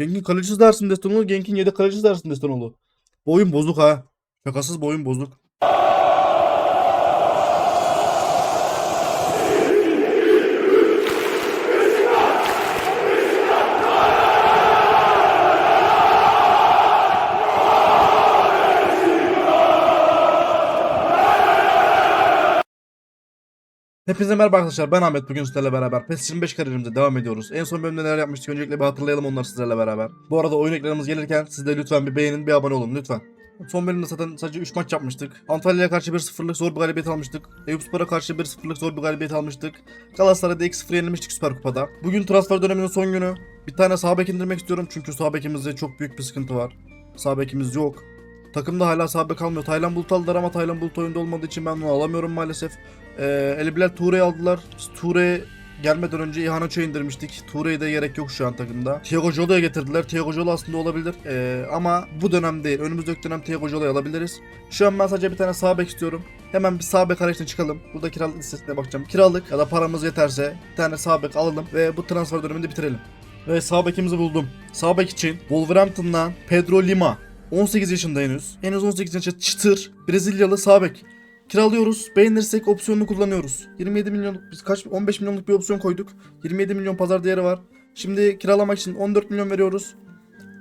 Genk'in kalecisi dersin Destanoğlu. Genk'in yedek kalecisi dersin Destanoğlu. Bu oyun bozuk ha. Şakasız bu oyun bozuk. Hepinize merhaba arkadaşlar ben Ahmet bugün sizlerle beraber PES 25 kariyerimize devam ediyoruz. En son bölümde neler yapmıştık öncelikle bir hatırlayalım onları sizlerle beraber. Bu arada oyun ekranımız gelirken siz de lütfen bir beğenin bir abone olun lütfen. Son bölümde zaten sadece 3 maç yapmıştık. Antalya'ya karşı 1-0'lık zor bir galibiyet almıştık. Eyüpspor'a karşı 1-0'lık zor bir galibiyet almıştık. Galatasaray'da 2-0 yenilmiştik Süper Kupa'da. Bugün transfer döneminin son günü. Bir tane sağ bek indirmek istiyorum çünkü sağ bekimizde çok büyük bir sıkıntı var. Sağ bekimiz yok. Takımda hala sağ bek almıyor. Taylan Bulut aldılar ama Taylan Bulut oyunda olmadığı için ben onu alamıyorum maalesef. Ee, Ali Bilal Ture'yi aldılar. Ture gelmeden önce İhan Açı'ya indirmiştik. Ture'ye de gerek yok şu an takımda. Thiago Jolo'ya getirdiler. Thiago Jolo aslında olabilir. Ee, ama bu dönem değil. Önümüzdeki dönem Thiago Jolo'yu alabiliriz. Şu an ben sadece bir tane sağ bek istiyorum. Hemen bir sağ bek arayışına çıkalım. Burada kiralık listesine bakacağım. Kiralık ya da paramız yeterse bir tane sağ bek alalım ve bu transfer dönemini bitirelim. Ve sağ bekimizi buldum. Sağ bek için Wolverhampton'dan Pedro Lima. 18 yaşında henüz. Henüz 18 yaşında çıtır. Brezilyalı sağ bek. Kiralıyoruz. Beğenirsek opsiyonunu kullanıyoruz. 27 milyonluk biz kaç 15 milyonluk bir opsiyon koyduk. 27 milyon pazar değeri var. Şimdi kiralamak için 14 milyon veriyoruz.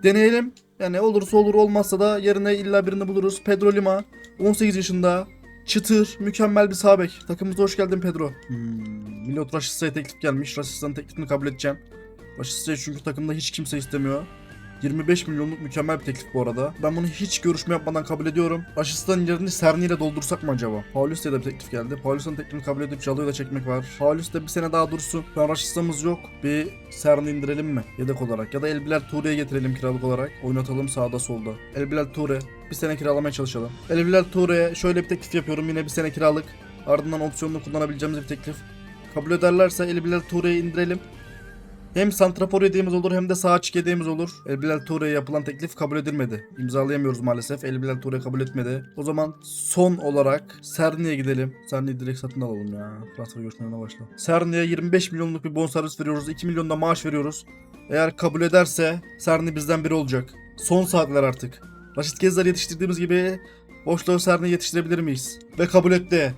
Deneyelim. Yani olursa olur olmazsa da yerine illa birini buluruz. Pedro Lima 18 yaşında. Çıtır, mükemmel bir sağ bek. Takımımıza hoş geldin Pedro. Hmm, Milot Raşitsa'ya teklif gelmiş. Raşitsa'nın teklifini kabul edeceğim. Raşitsa'yı çünkü takımda hiç kimse istemiyor. 25 milyonluk mükemmel bir teklif bu arada. Ben bunu hiç görüşme yapmadan kabul ediyorum. Raşistan yerini Serni ile doldursak mı acaba? Paulus'ta da bir teklif geldi. Paulus'un teklifini kabul edip Jalo'yu da çekmek var. Paulus da bir sene daha dursun. Şu an Raşistan'ımız yok. Bir Serni indirelim mi? Yedek olarak. Ya da Elbilal Ture'ye getirelim kiralık olarak. Oynatalım sağda solda. Elbilal Ture. Bir sene kiralamaya çalışalım. Elbilal Ture'ye şöyle bir teklif yapıyorum. Yine bir sene kiralık. Ardından opsiyonlu kullanabileceğimiz bir teklif. Kabul ederlerse Elbilal Ture'yi indirelim. Hem santrafor yediğimiz olur hem de sağ açık yediğimiz olur. Elbilal Toure'ye yapılan teklif kabul edilmedi. İmzalayamıyoruz maalesef. Elbilal Toure kabul etmedi. O zaman son olarak Serni'ye gidelim. Serni'yi direkt satın alalım ya. Transfer görüşmelerine başla. Serni'ye 25 milyonluk bir bonservis veriyoruz. 2 milyon da maaş veriyoruz. Eğer kabul ederse Serni bizden biri olacak. Son saatler artık. Raşit Gezler yetiştirdiğimiz gibi boşluğu Serni yetiştirebilir miyiz? Ve kabul etti.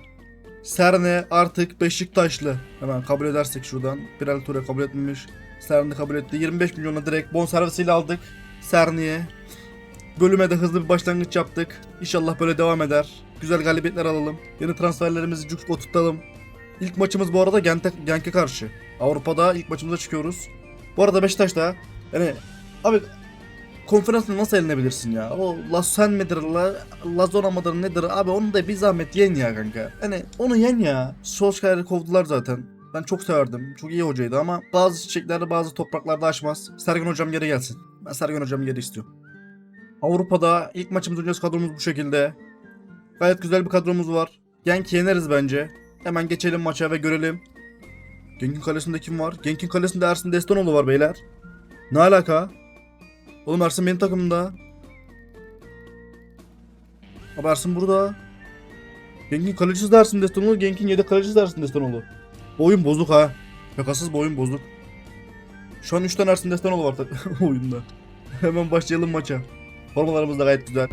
Serne artık Beşiktaşlı. Hemen kabul edersek şuradan. Birel Ture kabul etmemiş. Serne kabul etti. 25 milyona direkt bonservisiyle aldık. Serni'ye. Bölüme de hızlı bir başlangıç yaptık. İnşallah böyle devam eder. Güzel galibiyetler alalım. Yeni transferlerimizi cuk oturtalım. İlk maçımız bu arada Genk'e, Genk'e karşı. Avrupa'da ilk maçımıza çıkıyoruz. Bu arada Beşiktaş'ta yani abi konferansını nasıl elinebilirsin ya? O Lassen midir, La, Lazona mıdır nedir? Abi onu da bir zahmet yen ya kanka. Hani onu yen ya. Solskjaer'i kovdular zaten. Ben çok severdim. Çok iyi hocaydı ama bazı çiçekleri bazı topraklarda açmaz. Sergen hocam geri gelsin. Ben Sergen hocam geri istiyorum. Avrupa'da ilk maçımız oynayacağız kadromuz bu şekilde. Gayet güzel bir kadromuz var. Genk yeneriz bence. Hemen geçelim maça ve görelim. Genk'in kalesinde kim var? Genk'in kalesinde Ersin Destanoğlu var beyler. Ne alaka? Oğlum Ersin benim takımımda. Abi Ersin burada. Genk'in kalecisi de Ersin Destanoğlu. Genk'in yedek kalecisi de Ersin Destanoğlu. Bu oyun bozuk ha. Şakasız bu oyun bozuk. Şu an 3 tane Ersin Destanoğlu var oyunda. Hemen başlayalım maça. Formalarımız da gayet güzel.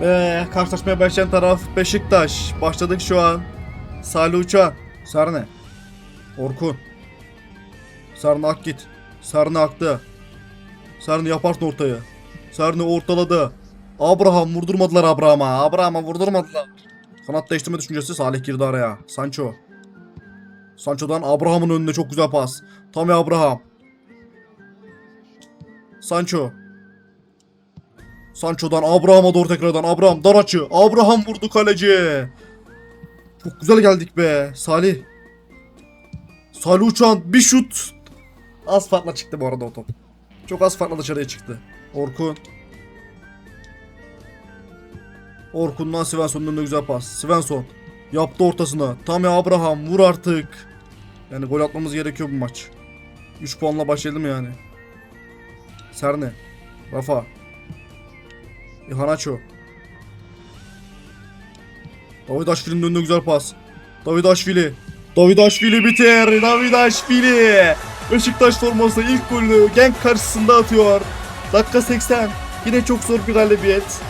Ve karşılaşmaya başlayan taraf Beşiktaş. Başladık şu an. Salih Uçan. Sarne. Orkun. Sarne Akgit. Sarne aktı. Sarne yaparsın ortaya. Sarne ortaladı. Abraham vurdurmadılar Abraham'a. Abraham'a vurdurmadılar. Kanat değiştirme düşüncesi Salih girdi araya. Sancho. Sancho'dan Abraham'ın önüne çok güzel pas. Tammy Abraham. Sancho. Sancho'dan Abraham'a doğru tekrardan. Abraham dar açı. Abraham vurdu kaleci. Çok güzel geldik be. Salih. Salih Uçan bir şut. Az farkla çıktı bu arada o top. Çok az farkla dışarıya çıktı. Orkun. Orkun'dan Svensson'un önüne güzel pas. Svensson. Yaptı ortasına. Tammy Abraham vur artık. Yani gol atmamız gerekiyor bu maç. 3 puanla başlayalım yani. Serne. Rafa. Ihanacho. Davidaşvili'nin önünde güzel pas. Davidaşvili. Davidaşvili biter. Davidaşvili. Beşiktaş forması ilk golünü Genk karşısında atıyor. Dakika 80. Yine çok zor bir galibiyet.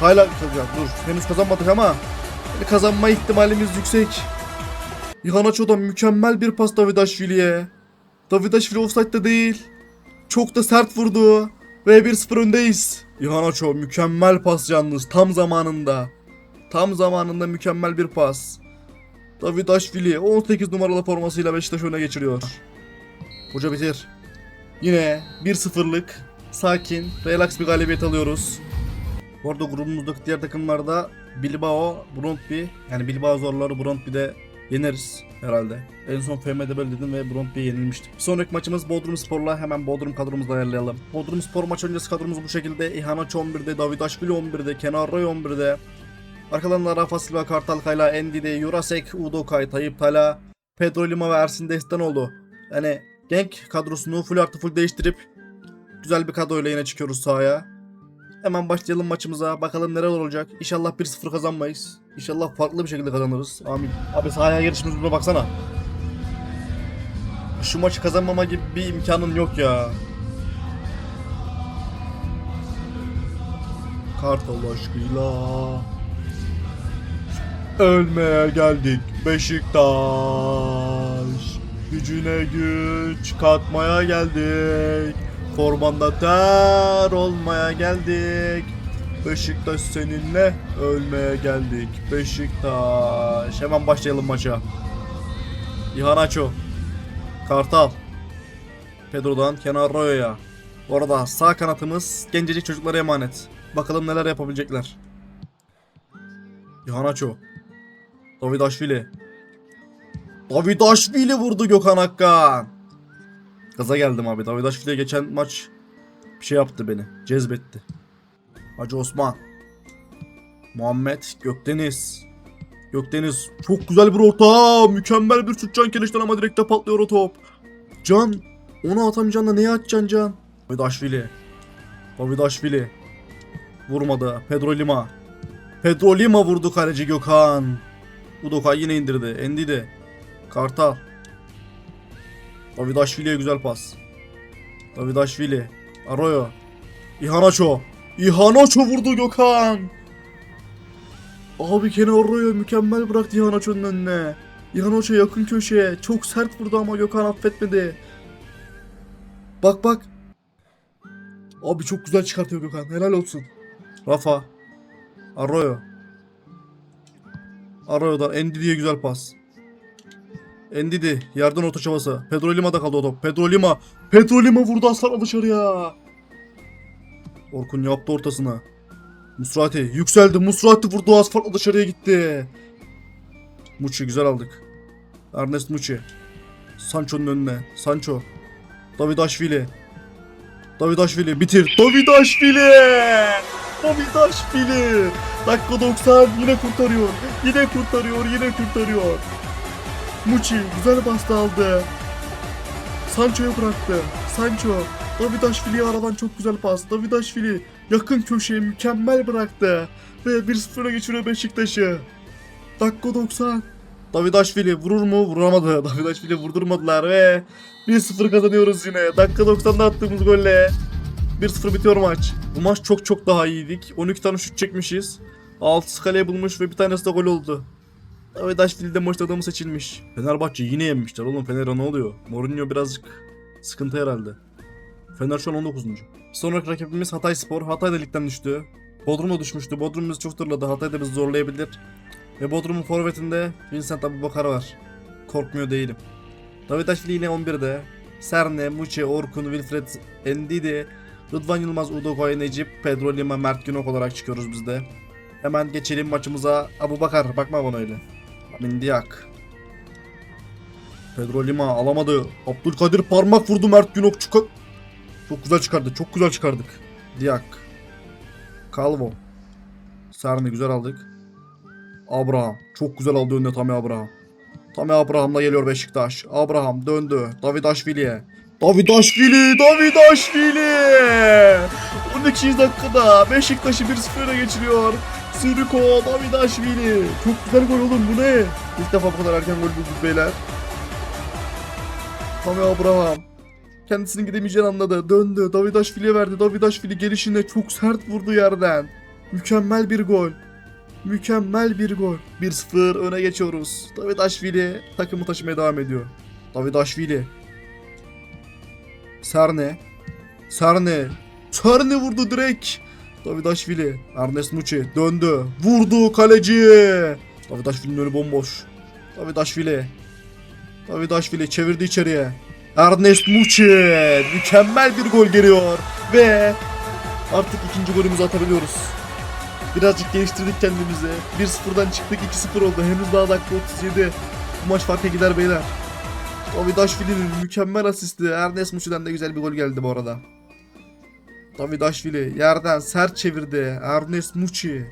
Hala dur henüz kazanmadık ama kazanma ihtimalimiz yüksek. Ihanacho'dan mükemmel bir pas Davidashvili'ye. Davidashvili offside'de değil. Çok da sert vurdu. Ve 1-0 öndeyiz. Ihanacho mükemmel pas yalnız tam zamanında. Tam zamanında mükemmel bir pas. Davidashvili 18 numaralı formasıyla Beşiktaş öne geçiriyor. Hoca bitir. Yine 1-0'lık sakin, relax bir galibiyet alıyoruz. Bu arada grubumuzdaki diğer takımlarda Bilbao, Brøndby yani Bilbao zorları Brøndby'de yeneriz herhalde. En son FM'de böyle dedim ve Brøndby'ye yenilmiştik. Sonraki maçımız Bodrum Spor'la hemen Bodrum kadromuzu ayarlayalım. Bodrum Spor maç öncesi kadromuz bu şekilde. İhanaç 11'de, Davidashvili 11'de, Kenan Roy 11'de. Arkalarında Rafa Silva, Kartal Kayla, Endide, Jurasek, Udokay, Tayyip Tala, Pedro Lima ve Ersin Destanoğlu. Yani Genk kadrosunu full artı full değiştirip güzel bir kadroyla yine çıkıyoruz sahaya. Hemen başlayalım maçımıza. Bakalım neler olacak. İnşallah 1-0 kazanmayız. İnşallah farklı bir şekilde kazanırız. Amin. Abi sahaya girişimiz buna baksana. Şu maçı kazanmama gibi bir imkanın yok ya. Kartal aşkıyla Ölmeye geldik Beşiktaş Gücüne güç katmaya geldik Formanda ter olmaya geldik. Beşiktaş seninle ölmeye geldik. Beşiktaş. Hemen başlayalım maça. İhanaço Kartal. Pedro'dan Kenan Royo'ya Bu arada sağ kanatımız gencecik çocuklara emanet. Bakalım neler yapabilecekler. İhanaço Davidashvili Davidashvili vurdu Gökhan Akkan Gaza geldim abi. Davidashvili geçen maç bir şey yaptı beni. Cezbetti. Hacı Osman. Muhammed Gökdeniz. Gökdeniz çok güzel bir orta. Mükemmel bir şut Can Keleş'ten ama direkte patlıyor o top. Can onu atamayacağına neye atacaksın Can? Davidashvili. Davidashvili. Vurmadı. Pedro Lima. Pedro Lima vurdu kaleci Gökhan. Udokay yine indirdi. Endidi. Kartal. Davidashvili'ye güzel pas. Davidashvili. Arroyo. İhanaço. İhanaço vurdu Gökhan. Abi Kenan Arroyo mükemmel bıraktı İhanaço'nun önüne. İhanaço yakın köşeye. Çok sert vurdu ama Gökhan affetmedi. Bak bak. Abi çok güzel çıkartıyor Gökhan. Helal olsun. Rafa. Arroyo. Arroyo'dan Endidi'ye güzel pas. Endidi. Yerden orta çabası. Pedro Lima'da kaldı o top. Pedro Lima. Pedro Lima vurdu aslanla dışarıya. Orkun yaptı ortasına. Musrati yükseldi. Musrati vurdu asfaltla dışarıya gitti. Muçi güzel aldık. Ernest Muçi. Sancho'nun önüne. Sancho. Davidashvili. Davidashvili bitir. Davidashvili. Davidashvili. Dakika 90 yine kurtarıyor. Yine kurtarıyor. Yine kurtarıyor. Muçi güzel bastı aldı. Sancho'ya bıraktı. Sancho. Davidashvili'ye aradan çok güzel pas. Davidashvili yakın köşeye mükemmel bıraktı. Ve 1-0'a geçiriyor Beşiktaş'ı. Dakika 90. Davidashvili vurur mu? Vuramadı. Davidashvili vurdurmadılar ve 1-0 kazanıyoruz yine. Dakika 90'da attığımız golle 1-0 bitiyor maç. Bu maç çok çok daha iyiydik. 12 tane şut çekmişiz. 6 kaleye bulmuş ve bir tanesi de gol oldu. Davidashvili de maçta adamı seçilmiş. Fenerbahçe yine yenmişler oğlum Fener'e ne oluyor? Mourinho birazcık sıkıntı herhalde. Fener şu an 19. Sonraki rakibimiz Hatay Spor. Hatay da ligden düştü. Bodrum'a düşmüştü. Bodrum bizi çok turladı. Hatay da bizi zorlayabilir. Ve Bodrum'un forvetinde Vincent Abubakar var. Korkmuyor değilim. Davidashvili yine 11'de. Serne, Muçi, Orkun, Wilfred, Endidi, Rıdvan Yılmaz, Udokoy, Necip, Pedro Lima, Mert Günok olarak çıkıyoruz biz de. Hemen geçelim maçımıza. Abu Bakar bakma bana öyle. Mindiyak. Pedro Lima alamadı. Abdülkadir parmak vurdu Mert Günok çıkar. Çok güzel çıkardı. Çok güzel çıkardık. Diak. Calvo. Serni güzel aldık. Abraham. Çok güzel aldı önüne Tami Abraham. Tami Abraham'la geliyor Beşiktaş. Abraham döndü. Davidashvili'ye. Davidashvili! Davidashvili! 12. dakikada Beşiktaş'ı 1-0'a geçiriyor. Siriko Davidashvili. Çok güzel gol oğlum bu ne? İlk defa bu kadar erken gol bulduk beyler. Tami Abraham. Kendisinin gidemeyeceğini anladı. Döndü. Davidaşvili'ye verdi. Davidaşvili gelişine çok sert vurdu yerden. Mükemmel bir gol. Mükemmel bir gol. 1-0 öne geçiyoruz. Davidaşvili takımı taşımaya devam ediyor. Davidaşvili. Serne. Serne. Serne vurdu direkt. Davidaşvili. Ernest Muçi döndü. Vurdu kaleci. Davidaşvili'nin önü bomboş. Davidaşvili. Davidaşvili çevirdi içeriye. Ernest Muçi mükemmel bir gol geliyor ve artık ikinci golümüzü atabiliyoruz. Birazcık geliştirdik kendimizi. 1-0'dan çıktık 2-0 oldu. Henüz daha dakika 37. Bu maç farka gider beyler. Davidaşvili'nin mükemmel asisti. Ernest Muçi'den de güzel bir gol geldi bu arada. Davidaşvili yerden sert çevirdi. Ernest Muçi.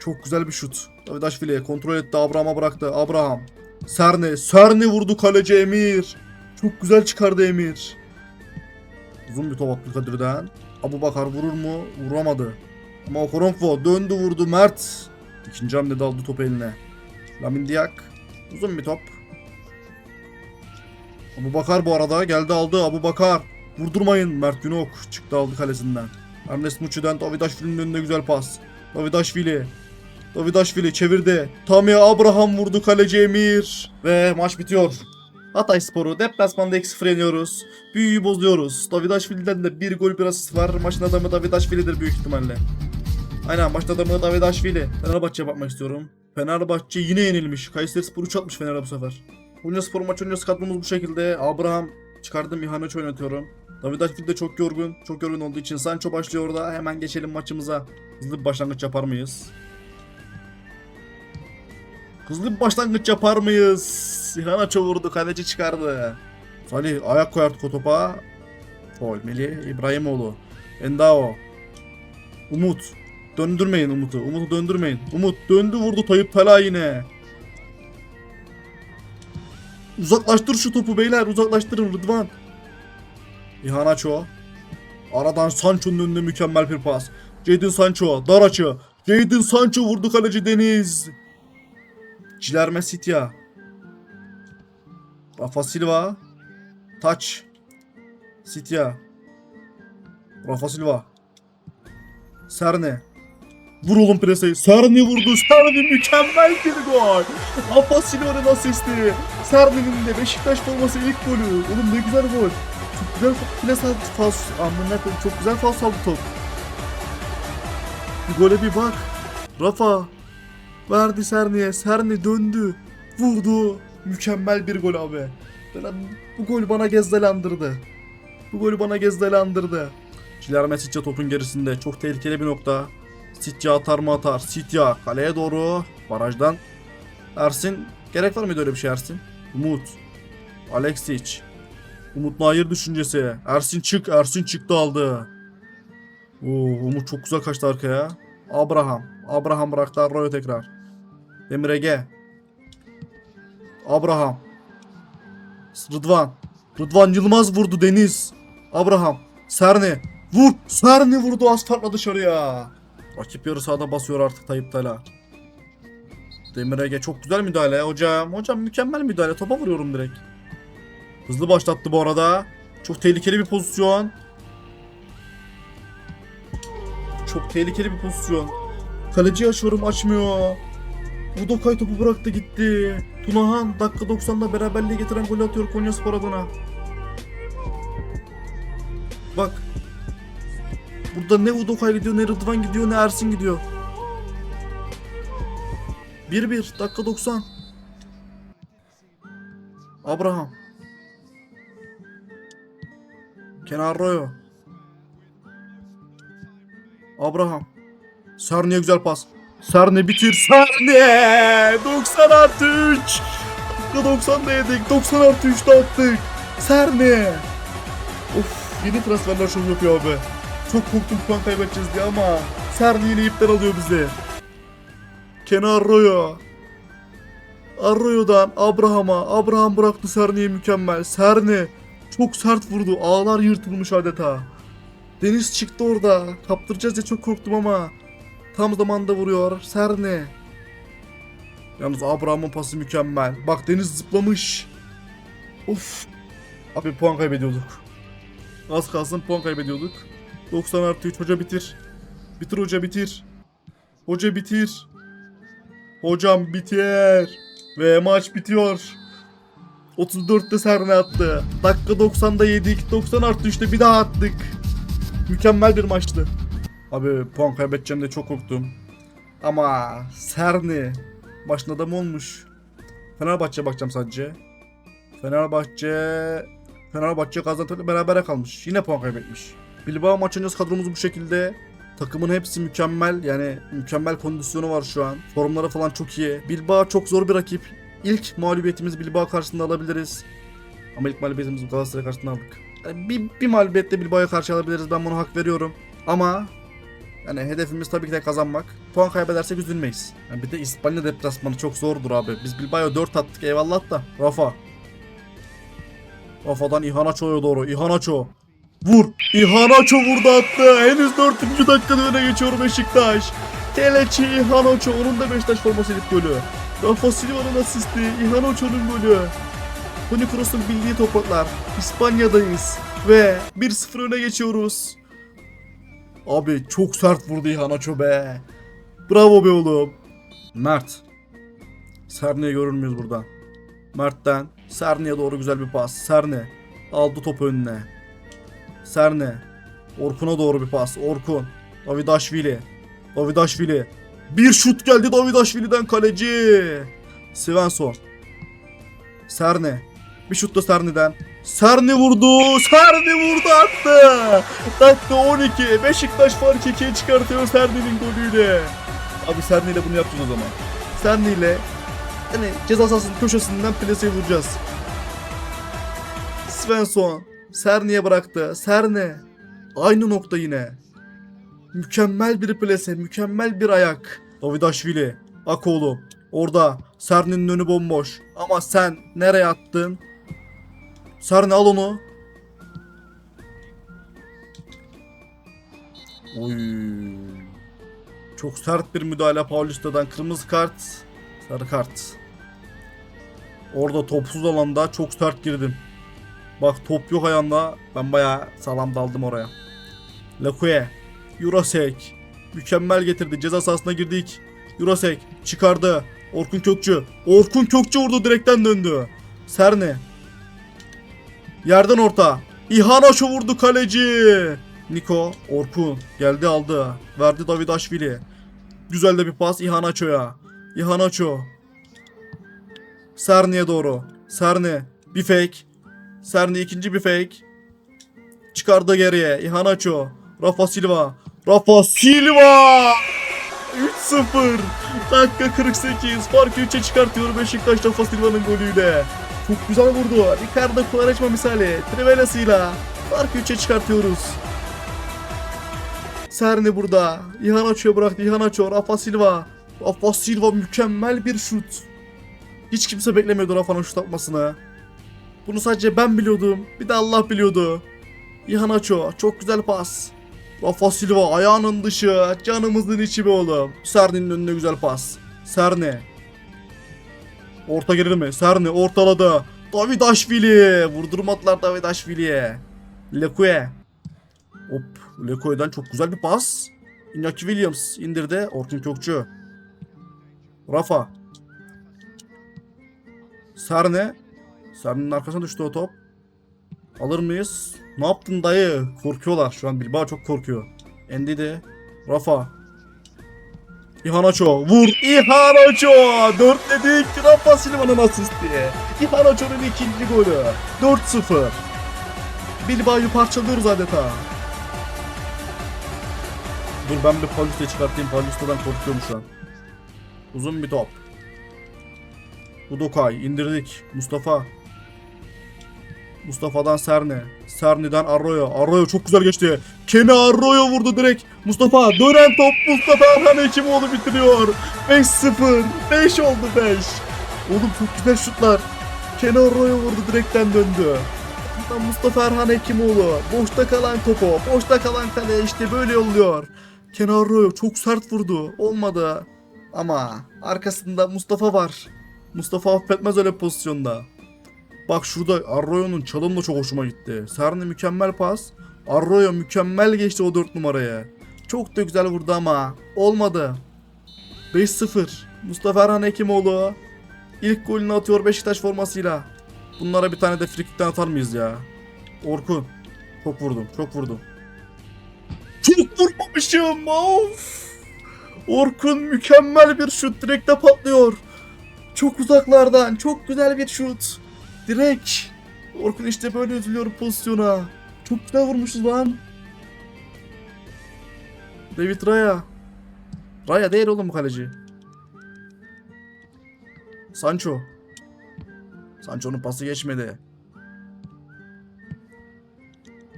Çok güzel bir şut. Davidaşvili kontrol etti. Abraham'a bıraktı. Abraham. Serne. Serne vurdu kaleci Emir. Çok güzel çıkardı Emir. Uzun bir top attı Kadir'den. Abu Bakar vurur mu? Vuramadı. Ama Okoronkwo döndü vurdu Mert. İkinci hamlede aldı topu eline. Lamin Diak. Uzun bir top. Abu Bakar bu arada geldi aldı. Abu Bakar. Vurdurmayın Mert Günok. Çıktı aldı kalesinden. Ernest Muçi'den Davidaşvili'nin önünde güzel pas. Davidaşvili. Davidaşvili çevirdi. Tammy Abraham vurdu kaleci Emir. Ve maç bitiyor. Hatay Sporu deplasmanda 2-0 yeniyoruz. Büyüyü bozuyoruz. Davidaşvili'den de bir gol bir asist var. Maçın adamı Davidaşvili'dir büyük ihtimalle. Aynen maçın adamı Davidaşvili. Fenerbahçe'ye bakmak istiyorum. Fenerbahçe yine yenilmiş. Kayseri Spor 3 atmış Fener'e bu sefer. Konya Spor maç öncesi kadromuz bu şekilde. Abraham çıkardım İhanoç oynatıyorum. Davidaşvili de çok yorgun. Çok yorgun olduğu için Sancho başlıyor orada. Hemen geçelim maçımıza. Hızlı bir başlangıç yapar mıyız? Hızlı bir başlangıç yapar mıyız? Sihanaço vurdu, kaleci çıkardı. Salih ayak koy artık o topa. Foul Melih İbrahimoğlu. Endao. Umut. Döndürmeyin Umut'u. Umut'u döndürmeyin. Umut döndü vurdu Tayyip Tala yine. Uzaklaştır şu topu beyler. Uzaklaştırın Rıdvan. İhanaço. Aradan Sancho'nun önünde mükemmel bir pas. Jadon Sancho. Dar açı. Jadon Sancho vurdu kaleci Deniz. Cilerme Sitya. Rafa Silva. Taç. Sitya. Rafa Silva. Serne. Vur oğlum preseyi. Serne vurdu. Serne mükemmel bir gol. Rafa Silva'nın asisti. Serne'nin de Beşiktaş forması ilk golü. Oğlum ne güzel gol. Güzel plas aldı. Fas. Amına koyayım. Çok güzel fas aldı top. Bir gole bir bak. Rafa. Verdi Serne'ye. Serne döndü. Vurdu. Mükemmel bir gol abi. Bu gol bana gezdelandırdı. Bu golü bana gezdelandırdı. Cilerme Sitya topun gerisinde. Çok tehlikeli bir nokta. Sitya atar mı atar? Sitya kaleye doğru. Barajdan. Ersin. Gerek var mıydı öyle bir şey Ersin? Umut. Alexic. Umut Nayır düşüncesi. Ersin çık. Ersin çıktı aldı. Oo, Umut çok güzel kaçtı arkaya. Abraham. Abraham bıraktı Arroyo tekrar. Demir Ege. Abraham. Rıdvan. Rıdvan Yılmaz vurdu Deniz. Abraham. Serne. Vur. Serne vurdu asfaltla dışarıya. Rakip yarı sahada basıyor artık Tayyip Tala. Demir Ege çok güzel müdahale hocam. Hocam mükemmel müdahale. Topa vuruyorum direkt. Hızlı başlattı bu arada. Çok tehlikeli bir pozisyon. Çok tehlikeli bir pozisyon. Kaleci açıyorum açmıyor. Budokay topu bıraktı gitti. Tunahan dakika 90'da beraberliği getiren golü atıyor Konya Spor adına. Bak. Burada ne Udokay gidiyor ne Rıdvan gidiyor ne Ersin gidiyor. 1-1 dakika 90. Abraham. Kenar Royo. Abraham. Sarni'ye güzel pas. Sarni bitir. Sarni! 90 artı 3. Dakika 90'da yedik. 90 artı 3'te attık. Sarni! Of yeni transferler şov yapıyor abi. Çok korktum puan kaybedeceğiz diye ama Sarni yine ipten alıyor bizi. Kenar Royo. Arroyo'dan Abraham'a. Abraham bıraktı Sarni'ye mükemmel. Sarni çok sert vurdu. Ağlar yırtılmış adeta. Deniz çıktı orada. Kaptıracağız diye çok korktum ama. Tam zamanda vuruyor. Serne. Yalnız Abraham'ın pası mükemmel. Bak Deniz zıplamış. Of. Abi puan kaybediyorduk. Az kalsın puan kaybediyorduk. 90 artı 3 hoca bitir. Bitir hoca bitir. Hoca bitir. Hocam biter. Ve maç bitiyor. 34'te Serne attı. Dakika 90'da yedik. 90 artı 3'te bir daha attık. Mükemmel bir maçtı. Abi puan kaybedeceğim de çok korktum. Ama Serni başın adamı olmuş. Fenerbahçe bakacağım sadece. Fenerbahçe Fenerbahçe Gaziantep'le berabere kalmış. Yine puan kaybetmiş. Bilbao maç öncesi kadromuz bu şekilde. Takımın hepsi mükemmel. Yani mükemmel kondisyonu var şu an. Formları falan çok iyi. Bilbao çok zor bir rakip. İlk mağlubiyetimizi Bilbao karşısında alabiliriz. Ama ilk mağlubiyetimizi Galatasaray karşısında aldık. Yani bir, bir mağlubiyetle Bilbao'ya karşı alabiliriz. Ben buna hak veriyorum. Ama yani hedefimiz tabii ki de kazanmak. Puan kaybedersek üzülmeyiz. Yani bir de İspanya deplasmanı çok zordur abi. Biz Bilbao'ya 4 attık eyvallah da. Rafa. Rafa'dan İhanaço'ya doğru. İhanaço. Vur. İhanaço vurdu attı. Henüz 4. dakikada öne geçiyor Beşiktaş. Keleçi İhanaço. Onun da Beşiktaş forması ilk golü. Rafa Silva'nın asisti. İhanaço'nun golü. Toni Kroos'un bildiği topraklar. İspanya'dayız. Ve 1-0 öne geçiyoruz. Abi çok sert vurdu İhanaço be. Bravo be oğlum. Mert. Serne'yi görür müyüz buradan? Mert'ten Serne'ye doğru güzel bir pas. Serne aldı topu önüne. Serne. Orkun'a doğru bir pas. Orkun. Davidaşvili. Davidaşvili. Bir şut geldi Davidaşvili'den kaleci. Svensson. Serne. Bir şut da Serne'den. Serne vurdu. Serne vurdu attı. Dakika 12. Beşiktaş fark 2'ye çıkartıyor Serne'nin golüyle. Abi Serne ile bunu yapacağız o zaman. Serne ile hani ceza sahasının köşesinden plaseyi vuracağız. Svensson. Serne'ye bıraktı. Serne. Aynı nokta yine. Mükemmel bir plase, mükemmel bir ayak. Davidaşvili. Ak oğlum. Orada. Serne'nin önü bomboş. Ama sen nereye attın? Serne al onu. Oy. Çok sert bir müdahale Paulista'dan. Kırmızı kart. Sarı kart. Orada topsuz alanda çok sert girdim. Bak top yok ayağında. Ben bayağı sağlam daldım oraya. Lekue. Jurasek. Mükemmel getirdi. Ceza sahasına girdik. Jurasek çıkardı. Orkun Kökçü. Orkun Kökçü vurdu direkten döndü. Serne. Yerden orta. İhanaşo vurdu kaleci. Niko. Orkun. Geldi aldı. Verdi Davidaşvili. Güzel de bir pas İhanaço'ya. İhanaço. Serne'ye doğru. Serne. Bir fake. Serne ikinci bir fake. Çıkardı geriye. İhanaço. Rafa Silva. Rafa Silva! 3-0. Dakika 48. Farkı 3'e çıkartıyor Beşiktaş Rafa Silva'nın golüyle. Çok güzel vurdu. Ricardo Quaresma misali. Trivelas'ıyla farkı 3'e çıkartıyoruz. Serne burada. İhanaço'ya bıraktı. İhanaço. Rafa Silva. Rafa Silva mükemmel bir şut. Hiç kimse beklemiyordu Rafa'nın şut atmasını. Bunu sadece ben biliyordum. Bir de Allah biliyordu. İhanaço. Çok güzel pas. Rafa Silva ayağının dışı. Canımızın içi be oğlum. Serne'nin önüne güzel pas. Serne. Orta gelir mi? Serne ortaladı. Davidaşvili. Vurdurmadılar Davidaşvili'ye. Lekue. Hop. Lekue'den çok güzel bir pas. Iñaki Williams indirdi. Orkun Kökçü. Rafa. Serne. Serne'nin arkasına düştü o top. Alır mıyız? Ne yaptın dayı? Korkuyorlar şu an Bilbao çok korkuyor. Endidi. Rafa. İhanaço. Vur. İhanaço. Dörtledik. Rafa Silva'nın asisti. İhanaço'nun ikinci golü. 4-0. Bilbao'yu parçalıyoruz adeta. Dur ben bir Paulista çıkartayım. Paulista'dan korkuyorum şu an. Uzun bir top. Udokay indirdik. Mustafa. Mustafa'dan Serne. Serne'den Arroyo. Arroyo çok güzel geçti. Kenny Arroyo vurdu direkt. Mustafa dönen top Mustafa Erhan Hekimoğlu bitiriyor. 5-0. 5 oldu 5. Oğlum çok güzel şutlar. Kenny Arroyo vurdu direkten döndü. Mustafa Erhan Hekimoğlu. Boşta kalan topu. Boşta kalan kale işte böyle yolluyor. Kenny Arroyo çok sert vurdu. Olmadı. Ama arkasında Mustafa var. Mustafa affetmez öyle pozisyonda. Bak şurada Arroyo'nun çalımı da çok hoşuma gitti. Serne mükemmel pas. Arroyo mükemmel geçti o 4 numaraya. Çok da güzel vurdu ama olmadı. 5-0. Mustafa Erhan Hekimoğlu ilk golünü atıyor Beşiktaş formasıyla. Bunlara bir tane de frikikten atar mıyız ya? Orkun. Çok vurdum, çok vurdum. Çok vurmamışım. Of. Orkun mükemmel bir şut direkte patlıyor. Çok uzaklardan çok güzel bir şut. Direkt. Orkun işte böyle üzülüyor pozisyona. Çok güzel vurmuşuz lan. David Raya. Raya değil oğlum bu kaleci. Sancho. Sancho'nun pası geçmedi.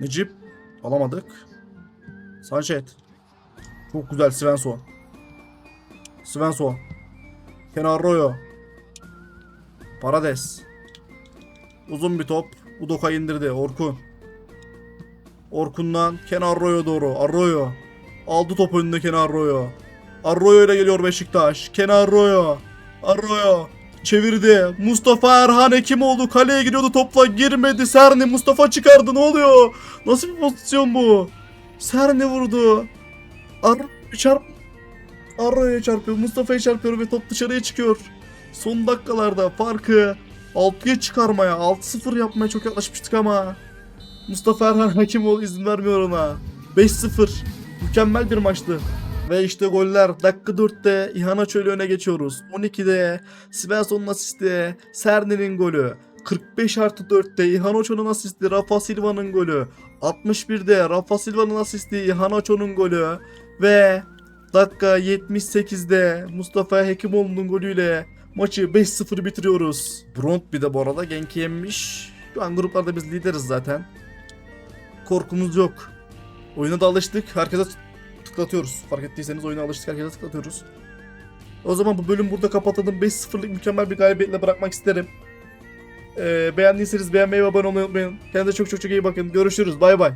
Necip. Alamadık. Sanchez. Çok güzel Svensson. Svensson. Kenan Arroyo. Parades. Uzun bir top. Udoka indirdi. Orkun. Orkun'dan Kenan Arroyo doğru. Arroyo. Aldı top önünde Kenan Arroyo. Arroyo ile geliyor Beşiktaş. Kenan Arroyo. Arroyo. Çevirdi. Mustafa Erhan Hekimoğlu kaleye giriyordu topla girmedi. Serni Mustafa çıkardı ne oluyor? Nasıl bir pozisyon bu? Serni vurdu. Arroyo çarp Arroyo'ya çarpıyor. Mustafa'ya çarpıyor ve top dışarıya çıkıyor. Son dakikalarda farkı 6'ya çıkarmaya, 6-0 yapmaya çok yaklaşmıştık ama Mustafa Erhan Hakimoğlu izin vermiyor ona. 5-0. Mükemmel bir maçtı. Ve işte goller. Dakika 4'te İhana Çölü öne geçiyoruz. 12'de Svensson'un asisti, Serne'nin golü. 45 artı 4'te İhan Ocho'nun asisti, Rafa Silva'nın golü. 61'de Rafa Silva'nın asisti, İhan Ocho'nun golü. Ve dakika 78'de Mustafa Hekimoğlu'nun golüyle maçı 5-0 bitiriyoruz. Bront bir de bu arada Genk yenmiş. Şu an gruplarda biz lideriz zaten. Korkumuz yok. Oyuna da alıştık. Herkese tıklatıyoruz. Fark ettiyseniz oyuna alıştık. Herkese tıklatıyoruz. O zaman bu bölüm burada kapatalım. 5-0'lık mükemmel bir galibiyetle bırakmak isterim. Ee, beğendiyseniz beğenmeyi ve abone olmayı unutmayın. Kendinize çok çok çok iyi bakın. Görüşürüz. Bay bay.